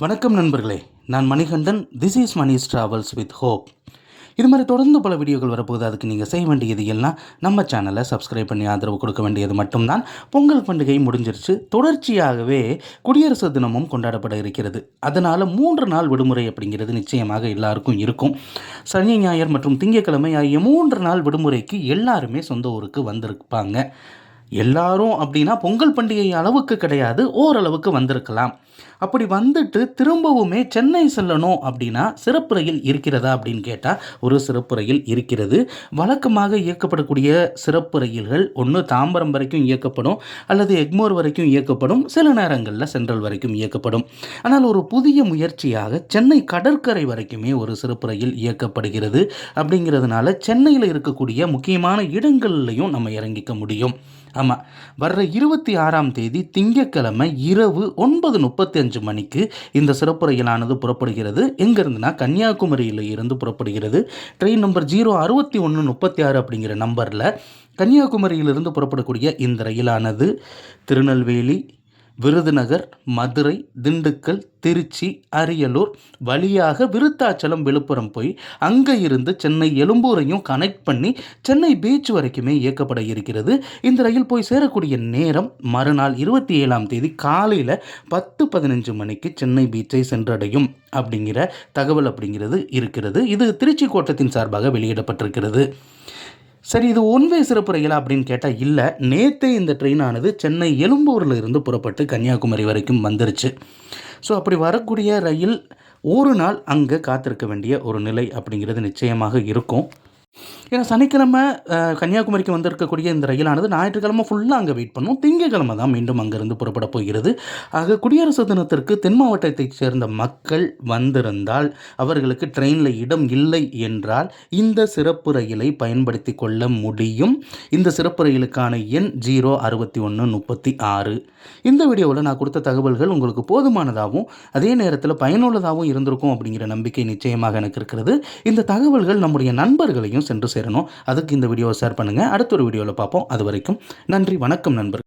வணக்கம் நண்பர்களே நான் Manikandan this is Mani's travels with hope இது மாதிரி தொடர்ந்து பல வீடியோக்கள் வரப்போகுது. அதுக்கு நீங்கள் செய்ய வேண்டியது எல்லாம் நம்ம சேனலை சப்ஸ்கிரைப் பண்ணி ஆதரவு கொடுக்க வேண்டியது மட்டும்தான். பொங்கல் பண்டிகை முடிஞ்சிருச்சு. தொடர்ச்சியாகவே குடியரசு தினமும் கொண்டாடப்பட இருக்கிறது. அதனால் மூன்று நாள் விடுமுறை அப்படிங்கிறது நிச்சயமாக எல்லாருக்கும் இருக்கும். சனி ஞாயிறு மற்றும் திங்கட்கிழமை ஆகிய மூன்று நாள் விடுமுறைக்கு எல்லாருமே சொந்த ஊருக்கு வந்திருப்பாங்க. எல்லாரும் அப்படின்னா பொங்கல் பண்டிகை அளவுக்கு கிடையாது ஓரளவுக்கு வந்திருக்கலாம். அப்படி வந்துட்டு திரும்பவுமே சென்னை செல்லணும் அப்படின்னா சிறப்பு ரயில் இருக்கிறதா அப்படின்னு கேட்டால் ஒரு சிறப்பு ரயில் இருக்கிறது. வழக்கமாக இயக்கப்படக்கூடிய சிறப்பு ரயில்கள் ஒன்று தாம்பரம் வரைக்கும் இயக்கப்படும் அல்லது எக்மோர் வரைக்கும் இயக்கப்படும் சில நேரங்களில் சென்ட்ரல் வரைக்கும் இயக்கப்படும். ஆனால் ஒரு புதிய முயற்சியாக சென்னை கடற்கரை வரைக்குமே ஒரு சிறப்பு ரயில் இயக்கப்படுகிறது. அப்படிங்கிறதுனால சென்னையில் இருக்கக்கூடிய முக்கியமான இடங்கள்லையும் நம்ம இறங்கிக்க முடியும். ஆமாம் வர்ற இருபத்தி ஆறாம் தேதி திங்கட்கிழமை இரவு ஒன்பது முப்பத்தி அஞ்சு மணிக்கு இந்த சிறப்பு ரயிலானது புறப்படுகிறது எங்கேருந்துனா கன்னியாகுமரியில் இருந்து புறப்படுகிறது. ட்ரெயின் நம்பர் ஜீரோ அறுபத்தி ஒன்று முப்பத்தி ஆறு அப்படிங்கிற நம்பரில் கன்னியாகுமரியிலிருந்து புறப்படக்கூடிய இந்த ரயிலானது திருநெல்வேலி விருதுநகர் மதுரை திண்டுக்கல் திருச்சி அரியலூர் வழியாக விருத்தாச்சலம் விழுப்புரம் போய் அங்கே இருந்து சென்னை எழும்பூரையும் கனெக்ட் பண்ணி சென்னை பீச் வரைக்குமே இயக்கப்பட இருக்கிறது. இந்த ரயில் போய் சேரக்கூடிய நேரம் மறுநாள் இருபத்தி ஏழாம் தேதி காலையில் பத்து பதினஞ்சு மணிக்கு சென்னை பீச்சை சென்றடையும் அப்படிங்கிற தகவல் அப்படிங்கிறது இருக்கிறது. இது திருச்சி கோட்டத்தின் சார்பாக வெளியிடப்பட்டிருக்கிறது. சரி இது ஒன்வே சிறப்பு ரயிலா அப்படின்னு கேட்டால் இல்லை. நேற்றே இந்த ட்ரெயினானது சென்னை எழும்பூரில் இருந்து புறப்பட்டு கன்னியாகுமரி வரைக்கும் வந்துருச்சு. ஸோ அப்படி வரக்கூடிய ரயில் ஒரு நாள் அங்கே காத்திருக்க வேண்டிய ஒரு நிலை அப்படிங்கிறது நிச்சயமாக இருக்கும். ஏன்னா சனிக்கிழமை கன்னியாகுமரிக்கு வந்திருக்கக்கூடிய இந்த ரயிலானது ஞாயிற்றுக்கிழமை ஃபுல்லாக அங்கே வெயிட் பண்ணும். திங்கக்கிழமை தான் மீண்டும் அங்கிருந்து புறப்பட போகிறது. ஆக குடியரசு தினத்திற்கு தென் மாவட்டத்தைச் சேர்ந்த மக்கள் வந்திருந்தால் அவர்களுக்கு ட்ரெயினில் இடம் இல்லை என்றால் இந்த சிறப்பு ரயிலை பயன்படுத்தி கொள்ள முடியும். இந்த சிறப்பு ரயிலுக்கான எண் ஜீரோ அறுபத்தி ஒன்று முப்பத்தி ஆறு. இந்த வீடியோவில் நான் கொடுத்த தகவல்கள் உங்களுக்கு போதுமானதாகவும் அதே நேரத்தில் பயனுள்ளதாகவும் இருந்திருக்கும் அப்படிங்கிற நம்பிக்கை நிச்சயமாக எனக்கு இருக்கிறது. இந்த தகவல்கள் நம்முடைய நண்பர்களையும் சென்று சேரணும். அதுக்கு இந்த வீடியோவை ஷேர் பண்ணுங்கள் அடுத்த ஒரு வீடியோவில் பார்ப்போம். அது வரைக்கும் நன்றி வணக்கம் நண்பர்கள்.